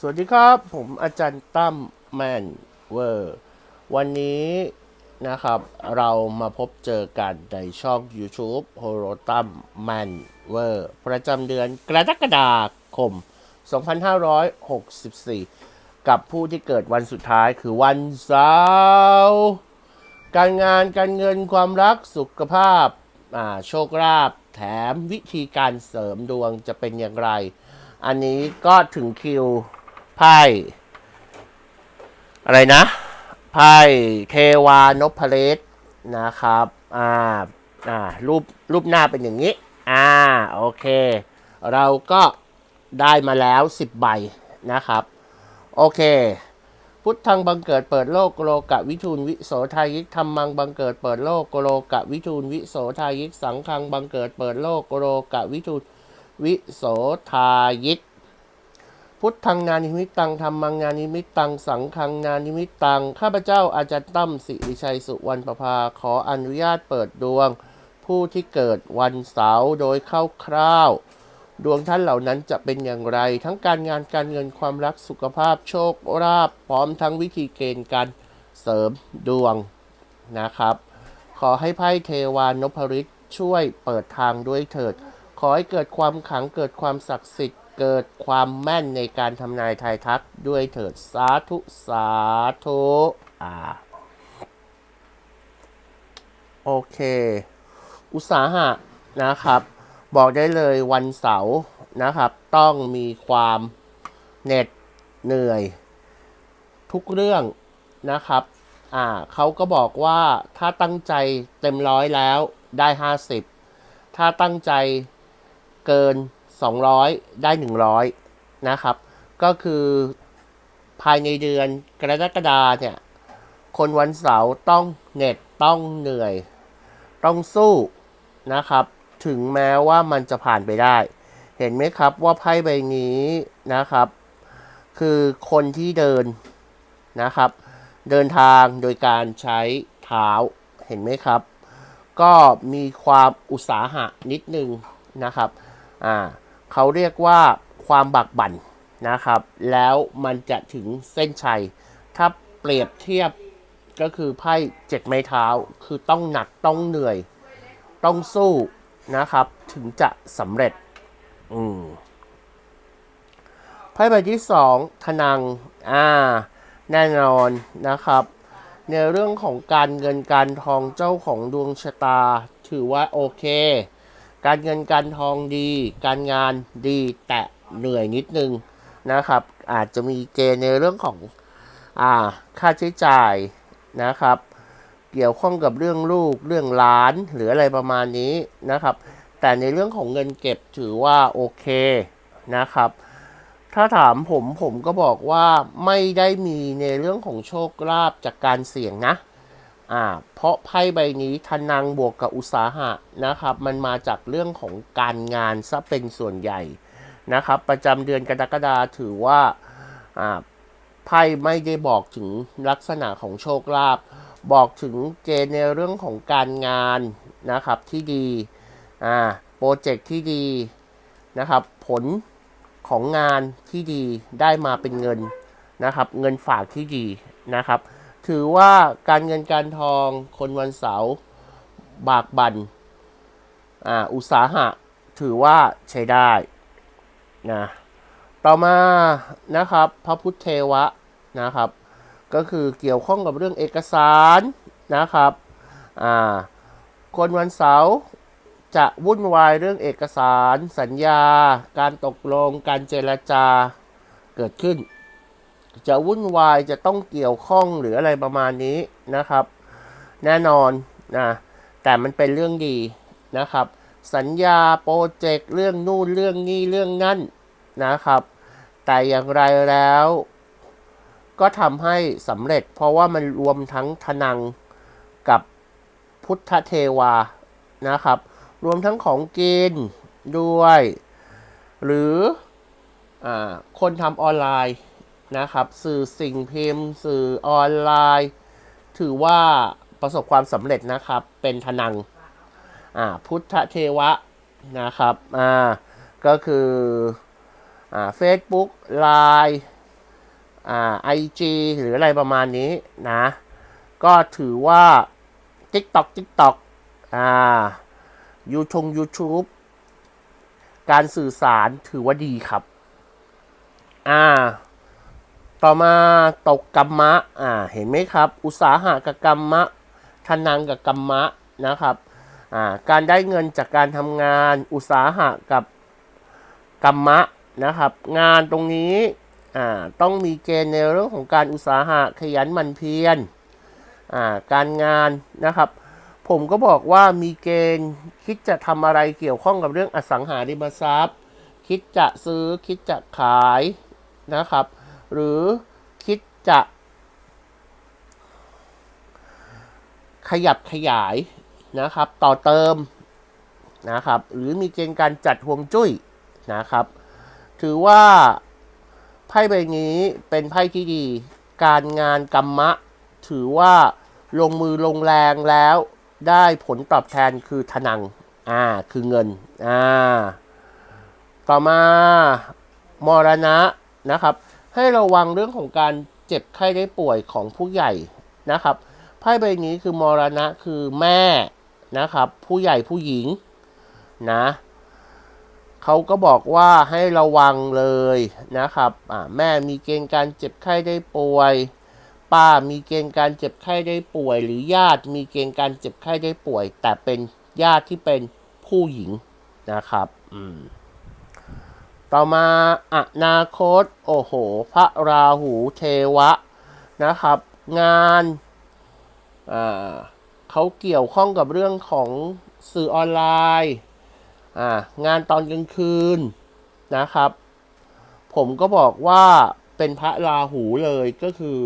สวัสดีครับ ผมอาจารย์ตั้มแมนเวอร์ วันนี้นะครับเรามาพบเจอกันในช่อง YouTube โฮโรตัมแมนเวอร์ประจำเดือนกรกฎาคม 2564 กับผู้ที่เกิดวันสุดท้ายคือวันเสาร์การงานการเงินความรักสุขภาพโชคลาภแถมวิธีการเสริมดวงจะเป็นอย่างไร อันนี้ก็ถึงคิว ไพ่อะไรนะไพ่เทวานพเลศนะครับอ่าอ่ารูปรูปหน้าเป็นอย่างนี้ อ่าโอเค เราก็ได้มาแล้ว 10 ใบนะครับ โอเค พุทธังบังเกิดเปิดโลกโลกะวิทูลวิโสทายิกธรรมังบังเกิดเปิดโลกโลกะวิทูลวิโสทายิกสังฆังบังเกิดเปิดโลกโลกะวิทูลวิโสทายิก พุทธังนานิมิตตังธรรมังนานิมิตตังสังฆังนานิมิตตังข้าพเจ้าอาจารย์ตั้มสิริชัยสุวรรณประภาขออนุญาตเปิดดวง ผู้ที่เกิดวันเสาร์โดยคร่าวๆดวงท่านเหล่านั้นจะเป็นอย่างไร ทั้งการงานการเงินความรักสุขภาพโชคลาภพร้อมทั้งวิธีเกณฑ์การเสริมดวงนะครับ ขอให้ไพ่เทวานพริตช่วยเปิดทางด้วยเถิด ขอให้เกิดความขลังเกิดความศักดิ์สิทธิ์ เกิดความแม่นในการทำนายทายทักด้วยเถิดสาธุสาธุอ่าโอเค อุตสาหะนะครับ บอกได้เลยวันเสาร์นะครับ ต้องมีความเหน็ดเหนื่อย ทุกเรื่องนะครับอ่าเขาก็บอกว่าถ้าตั้งใจเต็มร้อยแล้วได้ 50 ถ้าตั้งใจเกิน 200 ได้ 100 นะครับ ก็คือภายในเดือนกรกฎาเนี่ย คนวันเสาร์ต้องเหน็ดต้องเหนื่อย ต้องสู้นะครับ ถึงแม้ว่ามันจะผ่านไปได้ เห็นไหมครับว่าไพ่ใบนี้นะครับ คือคนที่เดินนะครับ เดินทางโดยการใช้เท้าเห็นไหมครับ ก็มีความอุตสาหะนิดนึงนะครับ อ่า เขาเรียกว่าความบักบั่นนะครับ แล้วมันจะถึงเส้นชัย ถ้าเปรียบเทียบก็คือไพ่เจ็ดไม้เท้า คือต้องหนักต้องเหนื่อย ต้องสู้นะครับ ถึงจะสำเร็จ อืมไพ่ใบที่สองทนัง อ่า แน่นอนนะครับ ในเรื่องของการเงินการทองเจ้าของดวงชะตา ถือว่าโอเค การเงินการทองดี การงานดีแต่เหนื่อยนิดนึงนะครับ อาจจะมีเกณฑ์ในเรื่องของอ่าค่าใช้จ่ายนะครับ เกี่ยวข้องกับเรื่องลูกเรื่องล้านหรืออะไรประมาณนี้นะครับ แต่ในเรื่องของเงินเก็บถือว่าโอเคนะครับ ถ้าถามผมผมก็บอกว่าไม่ได้มีในเรื่องของโชคลาภจากการเสี่ยงนะ อ่าเพราะไพ่ใบนี้ทนังบวกกับอุตสาหะนะครับ มันมาจากเรื่องของการงานซะเป็นส่วนใหญ่นะครับ ประจำเดือนกรกฎาถือว่าอ่าไพ่ไม่ได้บอกถึงลักษณะของโชคลาภบอกถึงเกณฑ์ในเรื่องของการงานนะครับที่ดีอ่าโปรเจกต์ที่ดีนะครับ ผลของงานที่ดีได้มาเป็นเงินนะครับ เงินฝากที่ดีนะครับ ถือว่าการเงินการทองคนวันเสาร์บากบันอ่าอุตสาหะถือว่าใช้ได้นะต่อมานะครับพระพุทธเทวะนะครับ ก็คือเกี่ยวข้องกับเรื่องเอกสารนะครับอ่าคนวันเสาร์จะวุ่นวายเรื่องเอกสาร สัญญา การตกลง การเจรจาเกิดขึ้น จะวุ่นวายจะต้องเกี่ยวข้องหรืออะไรประมาณนี้นะครับ แน่นอนนะแต่มันเป็นเรื่องดีนะครับ สัญญาโปรเจกต์เรื่องนู่นเรื่องนี้เรื่องนั่นนะครับ แต่อย่างไรแล้วก็ทำให้สำเร็จ เพราะว่ามันรวมทั้งทนังกับพุทธเทวานะครับ รวมทั้งของกินด้วย หรืออคนทำออนไลน์ นะครับสื่อสิ่งพิมพ์ สื่อออนไลน์ ถือว่าประสบความสำเร็จนะครับ เป็นทนังอ่าพุทธเทวะนะครับอ่าก็คืออ่าเฟซบุ๊กไลน์อ่าไอจีหรืออะไรประมาณนี้นะ ก็ถือว่า TikTok TikTok อ่ายูทง YouTube การสื่อสารถือว่าดีครับ อ่า ต่อมาตกกรรมะ อ่า เห็นไหมครับ อุตสาหะกับกรรมะทนังกับกรรมะนะครับ อ่า การได้เงินจากการทำงาน อุตสาหะกับกรรมะนะครับ งานตรงนี้ อ่า ต้องมีเกณฑ์ในเรื่องของการอุตสาหะขยันหมั่นเพียร อ่า การงานนะครับ ผมก็บอกว่ามีเกณฑ์คิดจะทำอะไรเกี่ยวข้องกับเรื่องอสังหาริมทรัพย์ คิดจะซื้อคิดจะขายนะครับ หรือคิดจะขยับขยายนะครับ ต่อเติมนะครับ หรือมีเกณฑ์การจัดห่วงจุ้ยนะครับ ถือว่าไพ่ใบนี้เป็นไพ่ที่ดี การงานกรรมะ ถือว่าลงมือลงแรงแล้วได้ผลตอบแทนคือทนัง อ่า คือเงิน อ่า ต่อมามรณะนะครับ ให้ระวังเรื่องของการเจ็บไข้ได้ป่วยของผู้ใหญ่นะครับไพ่ใบนี้คือมรณะคือแม่นะครับ ผู้ใหญ่ผู้หญิงนะเขาก็บอกว่าให้ระวังเลยนะครับอ่าแม่มีเกณฑ์การเจ็บไข้ได้ป่วย ป้ามีเกณฑ์การเจ็บไข้ได้ป่วย หรือญาติมีเกณฑ์การเจ็บไข้ได้ป่วย แต่เป็นญาติที่เป็นผู้หญิงนะครับ อืม ต่อมาอนาคต โอ้โห พระราหูเทวะนะครับ งานอ่าเขาเกี่ยวข้องกับเรื่องของสื่อออนไลน์อ่างานตอนกลางคืนนะครับ ผมก็บอกว่าเป็นพระราหูเลยก็คือ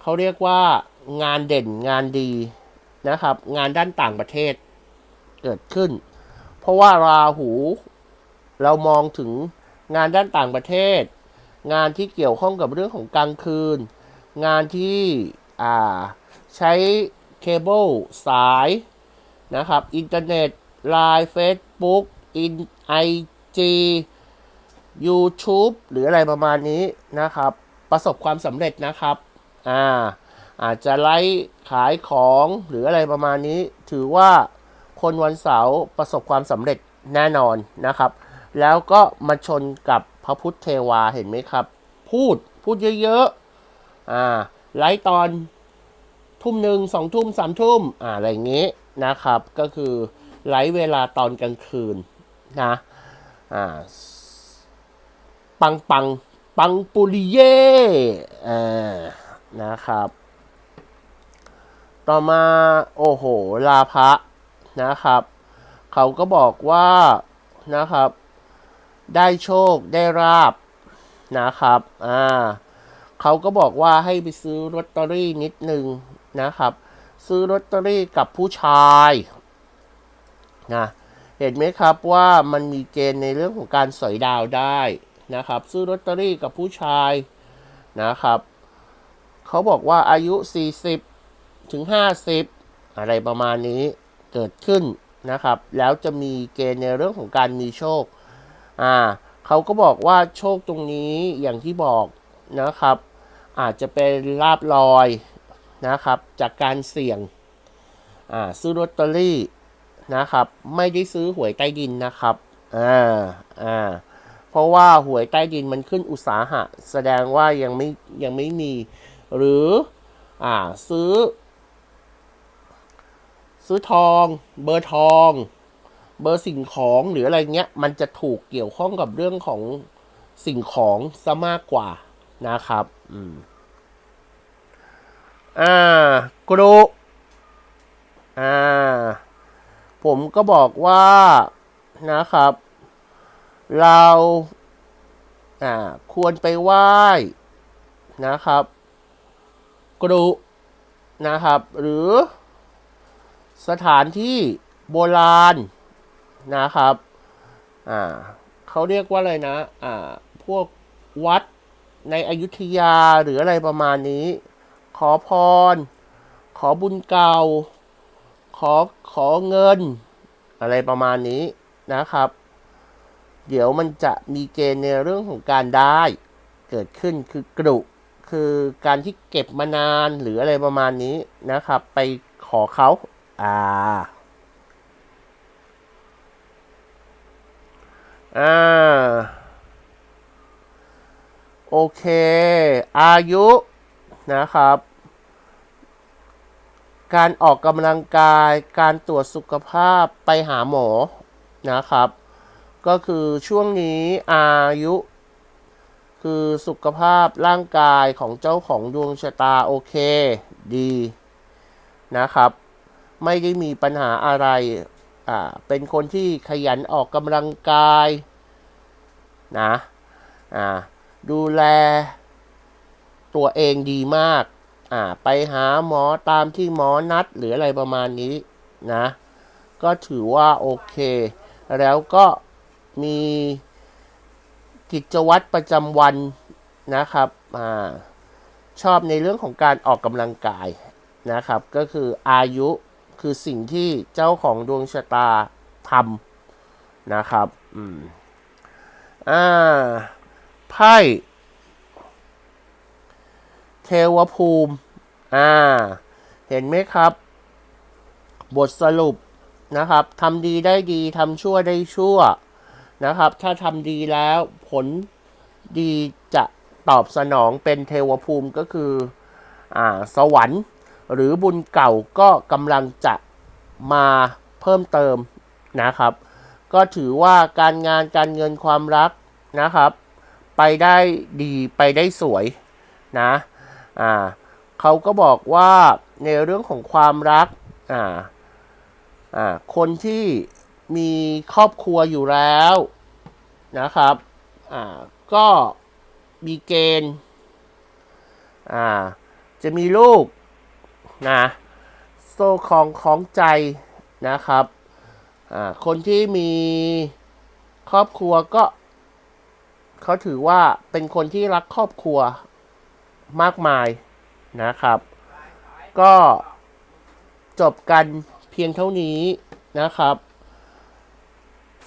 เขาเรียกว่างานเด่นงานดีนะครับ งานด้านต่างประเทศเกิดขึ้น เพราะว่าราหู เรามองถึงงานด้านต่างประเทศ งานที่เกี่ยวข้องกับเรื่องของกลางคืน งานที่ใช้เคเบิลสายนะครับ อินเทอร์เน็ตไลน์เฟซบุ๊กอินไอจี YouTube หรืออะไรประมาณนี้นะครับ ประสบความสำเร็จนะครับอ่าอาจจะไลฟ์ขายของหรืออะไรประมาณนี้ ถือว่าคนวันเสาร์ประสบความสำเร็จแน่นอนนะครับ แล้วก็มาชนกับพระพุทธเทวาเห็นไหมครับ พูดพูดเยอะๆอ่าไลฟ์ตอนทุ่มหนึ่งสองทุ่มสามทุ่มอ่าอะไรอย่างงี้นะครับ ก็คือไลฟ์เวลาตอนกลางคืนนะอ่าปังปังปังปุริเย่อ่านะครับ ต่อมาโอ้โหลาภะนะครับ เขาก็บอกว่านะครับ ได้โชคได้ราบนะครับ อ่าเขาก็บอกว่าให้ไปซื้อลอตเตอรี่นิดนึงนะครับ ซื้อลอตเตอรี่กับผู้ชายนะเห็นไหมครับว่ามันมีเกณฑ์ในเรื่องของการสอยดาวได้นะครับ ซื้อลอตเตอรี่กับผู้ชายนะครับเขาบอกว่าอายุ 40 ถึง 50 อะไรประมาณนี้เกิดขึ้นนะครับ แล้วจะมีเกณฑ์ในเรื่องของการมีโชค อ่าเขาก็บอกว่าโชคตรงนี้อย่างที่บอกนะครับ อาจจะเป็นลาบลอยนะครับ จากการเสี่ยงอ่าซื้อลอตเตอรี่นะครับ ไม่ได้ซื้อหวยใต้ดินนะครับอ่าอ่าเพราะว่าหวยใต้ดินมันขึ้นอุตสาหะ แสดงว่ายังไม่ยังไม่มี หรืออ่าซื้อ ซื้อทอง เบอร์ทอง เบอร์สิ่งของหรืออะไรเงี้ย มันจะถูกเกี่ยวข้องกับเรื่องของสิ่งของซะมากกว่านะครับ อืม อ่ากรุอ่า ผมก็บอกว่านะครับ เรา อ่า ควรไปไหว้นะครับ กรุนะครับ หรือสถานที่โบราณ นะครับอ่าเขาเรียกว่าอะไรนะอ่าพวกวัดในอยุธยาหรืออะไรประมาณนี้ ขอพร ขอบุญเก่า ขอขอเงิน อะไรประมาณนี้นะครับ เดี๋ยวมันจะมีเกณฑ์ในเรื่องของการได้เกิดขึ้นคือกรุคือการที่เก็บมานานหรืออะไรประมาณนี้นะครับ ไปขอเขาอ่า อ่า โอเค อายุนะครับ การออกกำลังกาย การตรวจสุขภาพไปหาหมอนะครับ ก็คือช่วงนี้อายุ คือสุขภาพร่างกายของเจ้าของดวงชะตาโอเค ดีนะครับ ไม่ได้มีปัญหาอะไร อ่าเป็นคนที่ขยันออกกำลังกายนะอ่าดูแลตัวเองดีมากอ่าไปหาหมอตามที่หมอนัดหรืออะไรประมาณนี้นะก็ถือว่าโอเค แล้วก็มีกิจวัตรประจำวันนะครับอ่าชอบในเรื่องของการออกกำลังกายนะครับ ก็คืออายุ คือสิ่งที่เจ้าของดวงชะตาทำนะครับ อืม อ่า ไพ่ เทวภูมิ อ่า เห็นไหมครับ บทสรุปนะครับทำดีได้ดีทำชั่วได้ชั่วนะครับ ถ้าทำดีแล้วผลดีจะตอบสนองเป็นเทวภูมิก็คือ อ่า สวรรค์ หรือบุญเก่าก็กำลังจะมาเพิ่มเติมนะครับ ก็ถือว่าการงานการเงินความรักนะครับ ไปได้ดีไปได้สวยนะอ่าเขาก็บอกว่าในเรื่องของความรักอ่าอ่าคนที่มีครอบครัวอยู่แล้วนะครับอ่าก็มีเกณฑ์อ่าจะมีลูก นะโซ่คองของใจนะครับคนที่มีครอบครัวก็ เขาถือว่าเป็นคนที่รักครอบครัวมากมายนะครับ ก็จบกันเพียงเท่านี้นะครับ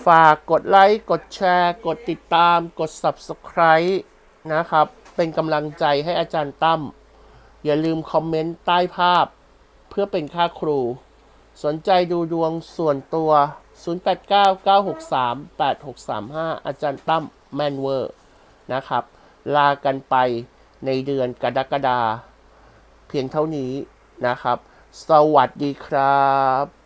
ฝากกดไลค์ กดแชร์ กดติดตาม กด Subscribe นะครับ เป็นกำลังใจให้อาจารย์ตั้ม อย่าลืมคอมเมนต์ใต้ภาพ เพื่อเป็นค่าครู สนใจดูดวงส่วนตัว 0899638635 อาจารย์ตั้มแมนเวอร์นะครับ ลากันไปในเดือนกรกฎาเพียงเท่านี้นะครับ สวัสดีครับ